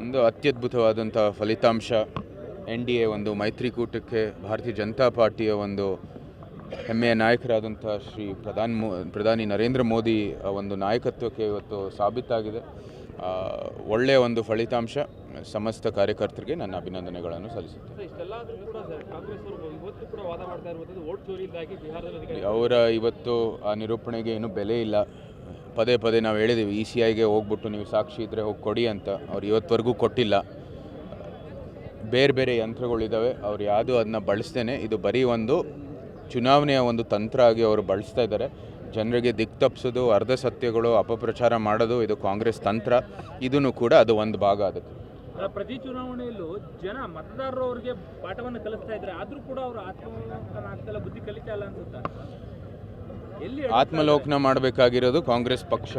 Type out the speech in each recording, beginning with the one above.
ಒಂದು ಅತ್ಯದ್ಭುತವಾದಂಥ ಫಲಿತಾಂಶ N D A ಒಂದು ಮೈತ್ರಿಕೂಟಕ್ಕೆ ಭಾರತೀಯ ಜನತಾ ಪಾರ್ಟಿಯ ಒಂದು ಹೆಮ್ಮೆಯ ನಾಯಕರಾದಂಥ ಶ್ರೀ ಪ್ರಧಾನ ಮೋ ಪ್ರಧಾನಿ ನರೇಂದ್ರ ಮೋದಿ ಆ ಒಂದು ನಾಯಕತ್ವಕ್ಕೆ ಇವತ್ತು ಸಾಬೀತಾಗಿದೆ. ಒಳ್ಳೆಯ ಒಂದು ಫಲಿತಾಂಶ. ಸಮಸ್ತ ಕಾರ್ಯಕರ್ತರಿಗೆ ನನ್ನ ಅಭಿನಂದನೆಗಳನ್ನು ಸಲ್ಲಿಸುತ್ತೇನೆ. ಅವರ ಇವತ್ತು ಆ ನಿರೂಪಣೆಗೆ ಏನು ಬೆಲೆ ಇಲ್ಲ. ಪದೇ ಪದೇ ನಾವು ಹೇಳಿದ್ದೀವಿ ಇ ಸಿ ಐಗೆ ಹೋಗ್ಬಿಟ್ಟು ನೀವು ಸಾಕ್ಷಿ ಇದ್ದರೆ ಹೋಗಿ ಕೊಡಿ ಅಂತ. ಅವ್ರು ಇವತ್ತವರೆಗೂ ಕೊಟ್ಟಿಲ್ಲ. ಬೇರೆ ಬೇರೆ ಯಂತ್ರಗಳಿದ್ದಾವೆ ಅವ್ರು ಯಾವುದು ಅದನ್ನ ಬಳಸ್ತೇನೆ ಇದು ಬರೀ ಒಂದು ಚುನಾವಣೆಯ ಒಂದು ತಂತ್ರ ಆಗಿ ಅವರು ಬಳಸ್ತಾ ಇದ್ದಾರೆ. ಜನರಿಗೆ ದಿಕ್ಕು ತಪ್ಪಿಸೋದು ಅರ್ಧ ಸತ್ಯಗಳು, ಅಪಪ್ರಚಾರ ಮಾಡೋದು, ಇದು ಕಾಂಗ್ರೆಸ್ ತಂತ್ರ. ಇದನ್ನು ಕೂಡ ಅದು ಒಂದು ಭಾಗ ಅದಕ್ಕೆ ಪ್ರತಿ ಚುನಾವಣೆಯಲ್ಲೂ ಜನ ಮತದಾರರು ಅವರಿಗೆ ಪಾಠವನ್ನು ಕಲಿಸ್ತಾ ಇದ್ದಾರೆ ಆದರೂ ಕೂಡ ಅವರು ಆತ್ಮ ಬುದ್ಧಿ ಕಲಿತಾ ಇಲ್ಲ ಅನ್ಸುತ್ತಾ? ಆತ್ಮಲೋಕನ ಮಾಡಬೇಕಾಗಿರೋದು ಕಾಂಗ್ರೆಸ್ ಪಕ್ಷ.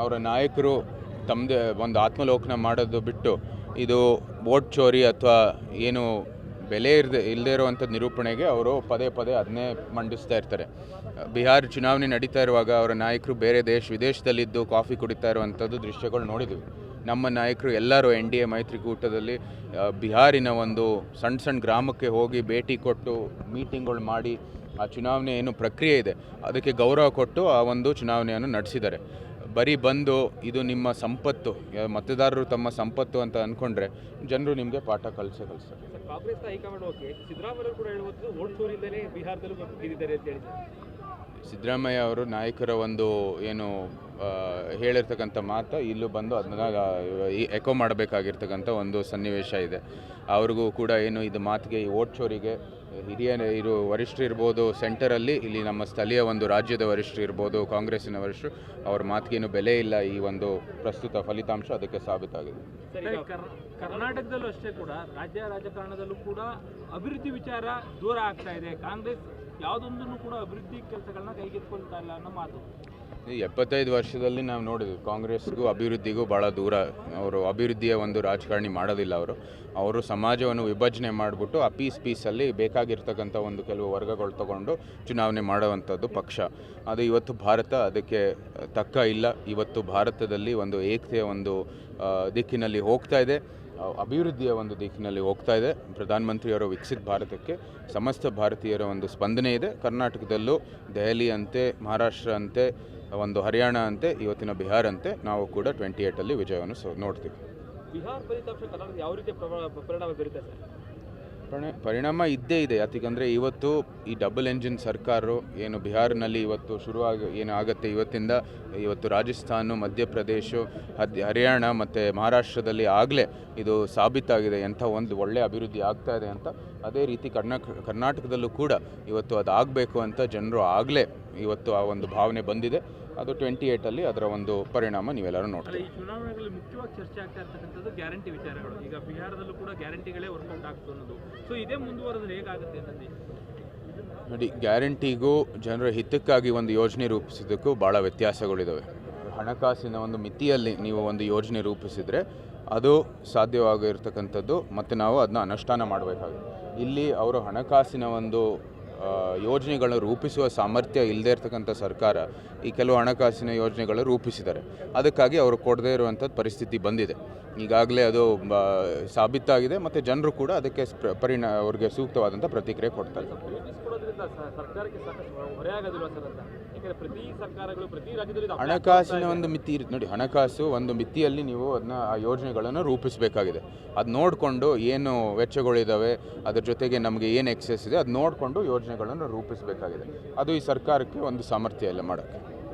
ಅವರ ನಾಯಕರು ತಮ್ಮದೇ ಒಂದು ಆತ್ಮಲೋಕನ ಮಾಡೋದು ಬಿಟ್ಟು ಇದು ವೋಟ್ ಚೋರಿ ಅಥವಾ ಏನು ಬೆಲೆ ಇರದೆ ಇಲ್ಲದೇ ಇರುವಂಥ ನಿರೂಪಣೆಗೆ ಅವರು ಪದೇ ಪದೇ ಅದನ್ನೇ ಮಂಡಿಸ್ತಾ ಇರ್ತಾರೆ. ಬಿಹಾರ್ ಚುನಾವಣೆ ನಡೀತಾ ಇರುವಾಗ ಅವರ ನಾಯಕರು ಬೇರೆ ದೇಶ, ವಿದೇಶದಲ್ಲಿದ್ದು ಕಾಫಿ ಕುಡಿತಾ ಇರುವಂಥದ್ದು ದೃಶ್ಯಗಳು ನೋಡಿದ್ವಿ. ನಮ್ಮ ನಾಯಕರು ಎಲ್ಲರೂ ಎನ್ ಡಿ ಎ ಮೈತ್ರಿಕೂಟದಲ್ಲಿ ಬಿಹಾರಿನ ಒಂದು ಸಣ್ಣ ಸಣ್ಣ ಗ್ರಾಮಕ್ಕೆ ಹೋಗಿ ಭೇಟಿ ಕೊಟ್ಟು ಮೀಟಿಂಗ್ಗಳು ಮಾಡಿ ಆ ಚುನಾವಣೆ ಏನು ಪ್ರಕ್ರಿಯೆ ಇದೆ ಅದಕ್ಕೆ ಗೌರವ ಕೊಟ್ಟು ಆ ಒಂದು ಚುನಾವಣೆಯನ್ನು ನಡೆಸಿದ್ದಾರೆ. ಬರೀ ಬಂದು ಇದು ನಿಮ್ಮ ಸಂಪತ್ತು ಮತದಾರರು ತಮ್ಮ ಸಂಪತ್ತು ಅಂತ ಅಂದ್ಕೊಂಡ್ರೆ ಜನರು ನಿಮಗೆ ಪಾಠ ಕಲಿಸೇ ಕಲಿಸ್ತಾರೆ. ಸಿದ್ದರಾಮಯ್ಯ ಅವರು ನಾಯಕರ ಒಂದು ಏನು ಹೇಳಿರ್ತಕ್ಕಂಥ ಮಾತು ಇಲ್ಲೂ ಬಂದು ಅದನ್ನ ಎಕೋ ಮಾಡಬೇಕಾಗಿರ್ತಕ್ಕಂಥ ಒಂದು ಸನ್ನಿವೇಶ ಇದೆ. ಅವ್ರಿಗೂ ಕೂಡ ಏನು ಇದು ಮಾತಿಗೆ ಈ ಓಟ್ ಚೋರಿಗೆ ಹಿರಿಯ ಇರು ವರಿಷ್ಠರು ಇರ್ಬೋದು ಸೆಂಟರಲ್ಲಿ ಇಲ್ಲಿ ನಮ್ಮ ಸ್ಥಳೀಯ ಒಂದು ರಾಜ್ಯದ ವರಿಷ್ಠರು ಇರ್ಬೋದು, ಕಾಂಗ್ರೆಸ್ಸಿನ ವರಿಷ್ಠರು, ಅವ್ರ ಮಾತಿಗೇನು ಬೆಲೆ ಇಲ್ಲ ಈ ಒಂದು ಪ್ರಸ್ತುತ ಫಲಿತಾಂಶ ಅದಕ್ಕೆ ಸಾಬೀತಾಗಿದೆ. ಕರ್ನಾಟಕದಲ್ಲೂ ಅಷ್ಟೇ ಕೂಡ, ರಾಜ್ಯ ರಾಜಕಾರಣದಲ್ಲೂ ಕೂಡ ಅಭಿವೃದ್ಧಿ ವಿಚಾರ ದೂರ ಆಗ್ತಾ ಇದೆ. ಕಾಂಗ್ರೆಸ್ ಯಾವುದೊಂದನ್ನು ಕೂಡ ಅಭಿವೃದ್ಧಿ ಕೆಲಸಗಳನ್ನ ಕೈಗೆತ್ಕೊಳ್ತಾ ಇಲ್ಲ ಅನ್ನೋ ಮಾತು. ಎಪ್ಪತ್ತೈದು ವರ್ಷದಲ್ಲಿ ನಾವು ನೋಡಿದ್ವಿ, ಕಾಂಗ್ರೆಸ್ಗೂ ಅಭಿವೃದ್ಧಿಗೂ ಭಾಳ ದೂರ. ಅವರು ಅಭಿವೃದ್ಧಿಯ ಒಂದು ರಾಜಕಾರಣಿ ಮಾಡೋದಿಲ್ಲ ಅವರು. ಅವರು ಸಮಾಜವನ್ನು ವಿಭಜನೆ ಮಾಡಿಬಿಟ್ಟು ಆ ಪೀಸ್ ಪೀಸಲ್ಲಿ ಬೇಕಾಗಿರ್ತಕ್ಕಂಥ ಒಂದು ಕೆಲವು ವರ್ಗಗಳು ತಗೊಂಡು ಚುನಾವಣೆ ಮಾಡುವಂಥದ್ದು ಪಕ್ಷ. ಅದು ಇವತ್ತು ಭಾರತ ಅದಕ್ಕೆ ತಕ್ಕ ಇಲ್ಲ. ಇವತ್ತು ಭಾರತದಲ್ಲಿ ಒಂದು ಏಕತೆಯ ಒಂದು ದಿಕ್ಕಿನಲ್ಲಿ ಹೋಗ್ತಾ ಇದೆ. ಅಭಿವೃದ್ಧಿಯ ಒಂದು ದಿಕ್ಕಿನಲ್ಲಿ ಹೋಗ್ತಾ ಇದೆ. ಪ್ರಧಾನಮಂತ್ರಿಯವರ ವಿಕಸಿತ ಭಾರತಕ್ಕೆ ಸಮಸ್ತ ಭಾರತೀಯರ ಒಂದು ಸ್ಪಂದನೆ ಇದೆ. ಕರ್ನಾಟಕದಲ್ಲೂ ದೆಹಲಿ ಅಂತೆ ಮಹಾರಾಷ್ಟ್ರ ಅಂತೆ ಒಂದು ಹರಿಯಾಣ ಅಂತೆ ಇವತ್ತಿನ ಬಿಹಾರ ಅಂತೆ ನಾವು ಕೂಡ ಟ್ವೆಂಟಿ ಏಯ್ಟಲ್ಲಿ ವಿಜಯವನ್ನು ಸೊ, ನೋಡ್ತೀವಿ. ಬಿಹಾರ ಫಲಿತಾಂಶ ಯಾವ ರೀತಿ ಪರಿಣಾಮ ಬೀರುತ್ತೆ ಸರ್? ಪರಿಣಾಮ ಇದ್ದೇ ಇದೆ. ಯಾಕಂದರೆ ಇವತ್ತು ಈ ಡಬಲ್ ಎಂಜಿನ್ ಸರ್ಕಾರ ಏನು ಬಿಹಾರ್ನಲ್ಲಿ ಇವತ್ತು ಶುರುವಾಗಿ ಏನು ಆಗುತ್ತೆ ಇವತ್ತಿಂದ, ಇವತ್ತು ರಾಜಸ್ಥಾನ, ಮಧ್ಯಪ್ರದೇಶ, ಹದ್, ಹರಿಯಾಣ ಮತ್ತು ಮಹಾರಾಷ್ಟ್ರದಲ್ಲಿ ಆಗಲೇ ಇದು ಸಾಬೀತಾಗಿದೆ. ಎಂಥ ಒಂದು ಒಳ್ಳೆಯ ಅಭಿವೃದ್ಧಿ ಆಗ್ತಾ ಇದೆ ಅಂತ ಅದೇ ರೀತಿ ಕರ್ನಾಟಕ ಕರ್ನಾಟಕದಲ್ಲೂ ಕೂಡ ಇವತ್ತು ಅದು ಆಗಬೇಕು ಅಂತ ಜನರು ಆಗಲೇ ಇವತ್ತು ಆ ಒಂದು ಭಾವನೆ ಬಂದಿದೆ. ಅದು ಟ್ವೆಂಟಿ ಏಯ್ಟಲ್ಲಿ ಅದರ ಒಂದು ಪರಿಣಾಮ ನೀವೆಲ್ಲರೂ ನೋಡ್ತೀರಿ. ನೋಡ್ತೀವಿ ಚುನಾವಣೆಗಳಲ್ಲಿ ಮುಖ್ಯವಾಗಿ ಚರ್ಚೆ ಆಗ್ತಾ ಇರ್ತಕ್ಕಂಥದ್ದು ಗ್ಯಾರಂಟಿ ವಿಚಾರಗಳು. ಈಗ ಬಿಹಾರದಲ್ಲೂ ಕೂಡ ಗ್ಯಾರಂಟಿಗಳೇ ವರ್ಕೌಟ್ ಆಗ್ತು ಅನ್ನೋದು. ಸೊ ಇದೇ ಮುಂದುವರೆದ್ರೆ ಹೇಗಾಗುತ್ತೆ ಅಂತಂದು ನೋಡಿ ಗ್ಯಾರಂಟಿಗೂ ಜನರ ಹಿತಕ್ಕಾಗಿ ಒಂದು ಯೋಜನೆ ರೂಪಿಸಿದ್ದಕ್ಕೂ ಭಾಳ ವ್ಯತ್ಯಾಸಗಳಿದ್ದಾವೆ ಹಣಕಾಸಿನ ಒಂದು ಮಿತಿಯಲ್ಲಿ ನೀವು ಒಂದು ಯೋಜನೆ ರೂಪಿಸಿದರೆ ಅದು ಸಾಧ್ಯವಾಗಿರ್ತಕ್ಕಂಥದ್ದು ಮತ್ತು ನಾವು ಅದನ್ನ ಅನುಷ್ಠಾನ ಮಾಡಬೇಕಾಗುತ್ತೆ. ಇಲ್ಲಿ ಅವರು ಹಣಕಾಸಿನ ಒಂದು ಯೋಜನೆಗಳನ್ನು ರೂಪಿಸುವ ಸಾಮರ್ಥ್ಯ ಇಲ್ಲದೇ ಇರತಕ್ಕಂಥ ಸರ್ಕಾರ ಈ ಕೆಲವು ಹಣಕಾಸಿನ ಯೋಜನೆಗಳು ರೂಪಿಸಿದ್ದಾರೆ. ಅದಕ್ಕಾಗಿ ಅವರು ಕೊಡದೇ ಇರುವಂಥದ್ದು ಪರಿಸ್ಥಿತಿ ಬಂದಿದೆ. ಈಗಾಗಲೇ ಅದು ಸಾಬೀತಾಗಿದೆ ಮತ್ತು ಜನರು ಕೂಡ ಅದಕ್ಕೆ ಸ್ಪ್ರ- ಅವರಿಗೆ ಸೂಕ್ತವಾದಂಥ ಪ್ರತಿಕ್ರಿಯೆ ಕೊಡ್ತಾರೆ ಹಣಕಾಸಿನ ಒಂದು ಮಿತಿ ಇರುತ್ತೆ. ನೋಡಿ ಹಣಕಾಸು ಒಂದು ಮಿತಿಯಲ್ಲಿ ನೀವು ಅದನ್ನ ಆ ಯೋಜನೆಗಳನ್ನು ರೂಪಿಸಬೇಕಾಗಿದೆ. ಅದು ನೋಡಿಕೊಂಡು ಏನು ವೆಚ್ಚಗಳಿದ್ದಾವೆ ಅದ್ರ ಜೊತೆಗೆ ನಮಗೆ ಏನು ಎಕ್ಸೆಸ್ ಇದೆ ಅದು ನೋಡಿಕೊಂಡು ಯೋಜನೆಗಳನ್ನು ರೂಪಿಸಬೇಕಾಗಿದೆ. ಅದು ಈ ಸರ್ಕಾರಕ್ಕೆ ಒಂದು ಸಾಮರ್ಥ್ಯ ಎಲ್ಲ ಮಾಡೋಕ್ಕೆ.